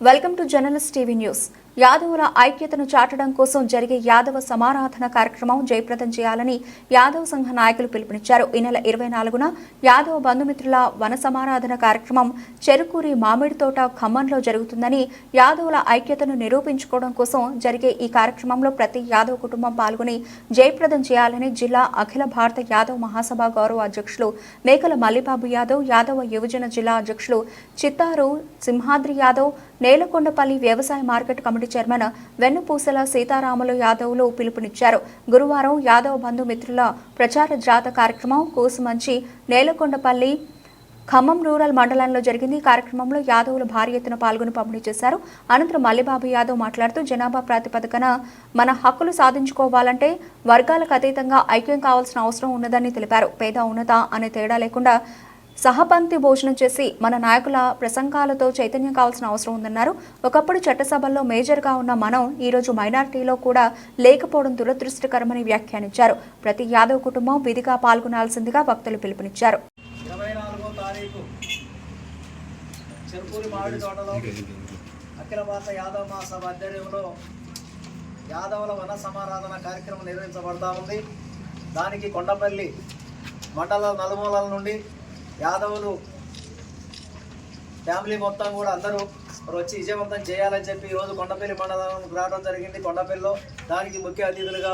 welcome to journalist TV news యాదవుల ఐక్యతను చాటడం కోసం జరిగే యాదవ సమారాధన కార్యక్రమం జయప్రదం చేయాలని యాదవ సంఘ నాయకులు పిలుపునిచ్చారు. ఈ నెల ఇరవై నాలుగున యాదవ బంధుమిత్రుల వన సమారాధన కార్యక్రమం చెరుకూరి మామిడి తోట ఖమ్మంలో జరుగుతుందని యాదవుల ఐక్యతను నిరూపించుకోవడం కోసం జరిగే ఈ కార్యక్రమంలో ప్రతి యాదవ కుటుంబం పాల్గొని జయప్రదం చేయాలని జిల్లా అఖిల భారత యాదవ్ మహాసభ గౌరవ అధ్యక్షులు మేకల మల్లిబాబు యాదవ్ యాదవ యువజన జిల్లా అధ్యక్షులు చిత్తారు సింహాద్రి యాదవ్ నేలకొండపల్లి వ్యవసాయ market committee chairman Vennupusala Seetharamulu యాదవ్లు పిలుపునిచ్చారు. గురువారం యాదవ్ బంధుమిత్రుల ప్రచార జాత కార్యక్రమం కూసుమంచి నేలకొండపల్లి ఖమ్మం రూరల్ మండలంలో జరిగింది. కార్యక్రమంలో యాదవులు భారీ ఎత్తున పాల్గొని పంపిణీ చేశారు. అనంతరం మల్లిబాబు యాదవ్ మాట్లాడుతూ జనాభా ప్రాతిపదికన మన హక్కులు సాధించుకోవాలంటే వర్గాలకు అతీతంగా ఐక్యం కావాల్సిన అవసరం ఉన్నదని తెలిపారు. పేద ఉన్నత అనే తేడా లేకుండా సహపంక్తి భోజనం చేసి మన నాయకుల ప్రసంగాలతో చైతన్యం కావాల్సిన అవసరం ఉందన్నారు. ఒకప్పుడు చట్టసభల్లో మేజర్గా ఉన్న మనం ఈరోజు మైనారిటీలో కూడా లేకపోవడం దురదృష్టకరమని వ్యాఖ్యానించారు. ప్రతి యాదవ్ కుటుంబం విధిగా పాల్గొనాల్సిందిగా భక్తులు పిలుపునిచ్చారు. అఖిల భారత యాదవ మహాసభ ఆధ్వర్యంలో యాదవుల వన సమారాధన కార్యక్రమం నిర్వహించబడతా ఉంది. దానికి కొండపల్లి మండల నలుమూలల నుండి యాదవులు ఫ్యామిలీ మొత్తం కూడా అందరూ మరి వచ్చి విజయవంతం చేయాలని చెప్పి ఈరోజు కొండపల్లి మండలం రావడం జరిగింది. కొండపల్లిలో దానికి ముఖ్య అతిథులుగా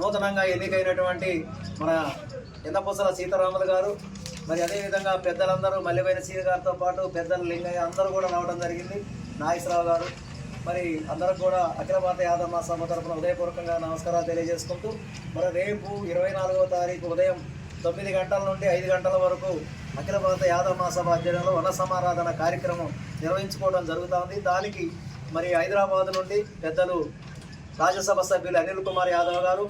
నూతనంగా ఎన్నికైనటువంటి మన ఎందపూసల సీతారాములు గారు మరి అదేవిధంగా పెద్దలందరూ మల్లిపోయిన సీత గారితో పాటు పెద్దలు లింగయ్య అందరూ కూడా రావడం జరిగింది. నాగేశ్వరరావు గారు మరి అందరం కూడా అఖిల భారత యాదవ సభ తరఫున ఉదయపూర్వకంగా నమస్కారాలు తెలియజేసుకుంటూ మరి రేపు ఇరవై నాలుగవ తారీఖు ఉదయం తొమ్మిది గంటల నుండి ఐదు గంటల వరకు అఖిల భారత యాదవ మహాసభ ఆధ్వర్యంలో వన సమారాధన కార్యక్రమం నిర్వహించుకోవడం జరుగుతోంది. దానికి మరి హైదరాబాద్ నుండి పెద్దలు రాజ్యసభ సభ్యులు అనిల్ కుమార్ యాదవ్ గారు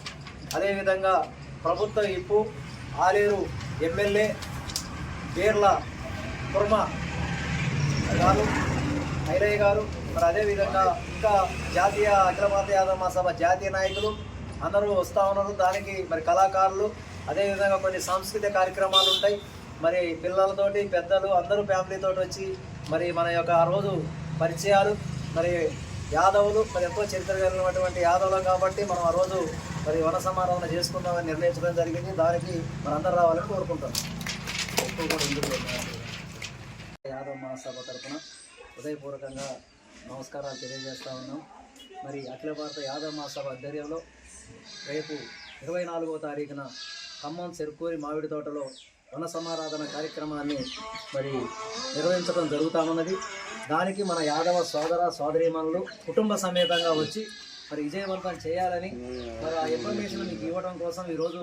అదేవిధంగా ప్రభుత్వ ఇప్పు ఆలేరు ఎమ్మెల్యే బీర్ల కుర్మ గారు ఐలయ్య గారు మరి అదేవిధంగా ఇంకా జాతీయ అఖిల భారత యాదవ మహాసభ జాతీయ నాయకులు అందరూ వస్తూ ఉన్నారు. దానికి మరి కళాకారులు అదేవిధంగా కొన్ని సాంస్కృతిక కార్యక్రమాలు ఉంటాయి. మరి పిల్లలతోటి పెద్దలు అందరూ ఫ్యామిలీతో వచ్చి మరి మన యొక్క ఆ రోజు పరిచయాలు మరి యాదవులు మరి ఎంతో చరిత్ర కలిగినటువంటి యాదవులు కాబట్టి మనం ఆ రోజు మరి వన సమారాధన చేసుకుందామని నిర్ణయించడం జరిగింది. దానికి మనందరూ రావాలని కోరుకుంటాం యాదవ్ మహాసభ తరఫున హృదయపూర్వకంగా నమస్కారాలు తెలియజేస్తా ఉన్నాం. మరి అఖిల భారత యాదవ్ మహాసభ ఆధ్వర్యంలో రేపు ఇరవై నాలుగో తారీఖున ఖమ్మం చెరుకూరి మామిడి తోటలో వన సమారాధన కార్యక్రమాన్ని మరి నిర్వహించడం జరుగుతామన్నది దానికి మన యాదవ సోదర సోదరీమణులు కుటుంబ సమేతంగా వచ్చి మరి విజయవంతం చేయాలని మరి ఆ ఇన్ఫర్మేషన్ మీకు ఇవ్వడం కోసం ఈరోజు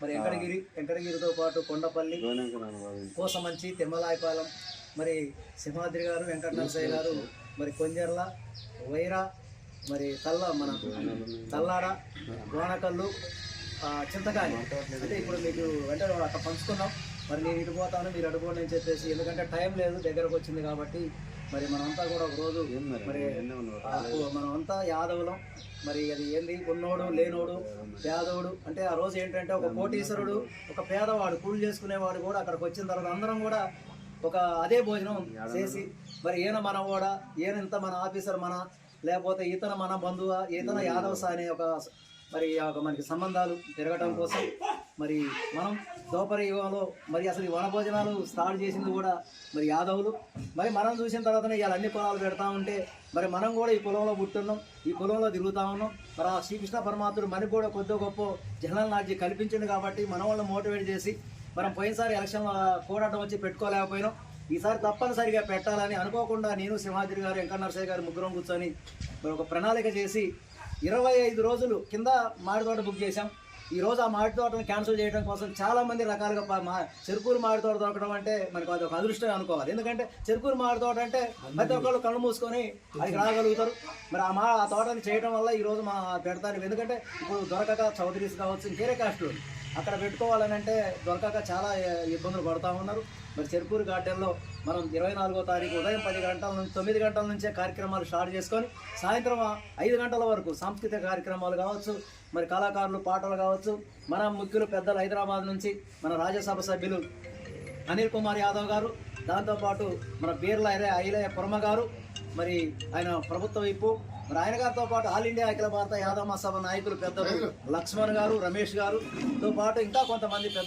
మరి వెంకటగిరి వెంకటగిరితో పాటు కొండపల్లి కోసమంచి తిమ్మలాయపాలెం మరి సింహాద్రి గారు వెంకట నరసయ్య గారు మరి కొంజర్ల వైరా మరి తల్ల మన తల్లాడ గోనకల్లు చింతకాయ అంటే ఇప్పుడు మీకు వెంటనే అక్కడ పంచుకున్నాం. మరి నేను ఇటు పోతాను మీరు అడుగుకోండి అని చెప్పేసి ఎందుకంటే టైం లేదు దగ్గరకు వచ్చింది కాబట్టి మరి మనమంతా కూడా ఒక రోజు మరి? మనమంతా యాదవులం. మరి అది ఏంది? ఉన్నోడు లేనోడు పేదోడు. అంటే ఆ రోజు ఏంటంటే ఒక కోటీశ్వరుడు ఒక పేదవాడు కూలి చేసుకునేవాడు కూడా అక్కడికి వచ్చిన తర్వాత అందరం కూడా ఒక అదే భోజనం చేసి మరి ఈయన మన కూడా ఈయన ఇంత మన ఆఫీసర్ మన లేకపోతే ఇతన మన బంధువ ఇతన యాదవస అనే ఒక మరి ఆ ఒక మనకి సంబంధాలు పెరగటం కోసం మరి మనం దోపర యుగంలో మరి అసలు ఈ వనభోజనాలు స్టార్ట్ చేసింది కూడా మరి యాదవులు. మరి మనం చూసిన తర్వాతనే ఇవాళ అన్ని పొలాలు పెడతా ఉంటే మరి మనం కూడా ఈ పొలంలో పుట్టున్నాం ఈ పొలంలో తిరుగుతా ఉన్నాం. మరి ఆ శ్రీకృష్ణ పరమాత్ముడు మనకు కూడా కొద్ది గొప్ప జనరల్ నాలెడ్జ్ కల్పించింది కాబట్టి మన వాళ్ళని మోటివేట్ చేసి మనం పోయినసారి ఎలక్షన్లో కోడటం వచ్చి పెట్టుకోలేకపోయినాం. ఈసారి తప్పనిసరిగా పెట్టాలని అనుకోకుండా నేను సింహాద్రి గారు వెంకట నరసయ్య గారు ముగ్గురం కూర్చొని మరి ఒక ప్రణాళిక చేసి ఇరవై ఐదు రోజులు కింద మామిడి తోట బుక్ చేశాం. ఈ రోజు ఆ మామిడి తోటను క్యాన్సిల్ చేయడం కోసం చాలామంది రకాలుగా మా చెరుకూరు మామిడి తోట దొరకడం అంటే మనకు అది ఒక అదృష్టం అనుకోవాలి. ఎందుకంటే చెరుకూరు మామిడి తోట అంటే ప్రతి ఒక్కళ్ళు కళ్ళు మూసుకొని అది రాగలుగుతారు. మరి ఆ మా ఆ తోటని చేయడం వల్ల ఈ రోజు మా పెడతారు. ఎందుకంటే ఇప్పుడు దొరకక చౌదరీస్ కావచ్చు ఇంకేరే కాస్టులు అక్కడ పెట్టుకోవాలని అంటే దొరకక చాలా ఇబ్బందులు పడుతూ ఉన్నారు. మరి చెరుకూరు గార్డెన్లో మనం ఇరవై నాలుగో తారీఖు ఉదయం పది గంటల నుంచి తొమ్మిది గంటల నుంచే కార్యక్రమాలు స్టార్ట్ చేసుకొని సాయంత్రం ఐదు గంటల వరకు సాంస్కృతిక కార్యక్రమాలు కావచ్చు మరి కళాకారులు పాటలు కావచ్చు మన ముఖ్యులు పెద్దలు హైదరాబాద్ నుంచి మన రాజ్యసభ సభ్యులు అనిల్ కుమార్ యాదవ్ గారు దాంతోపాటు మన బీర్ల ఐలయ్య పురమ గారు మరి ఆయన ప్రభుత్వ వైపు మరి ఆయన గారితో పాటు ఆల్ ఇండియా అఖిల భారత యాదవ మహాసభ నాయకులు పెద్దలు లక్ష్మణ్ గారు రమేష్ గారు తో పాటు ఇంకా కొంతమంది పెద్దలు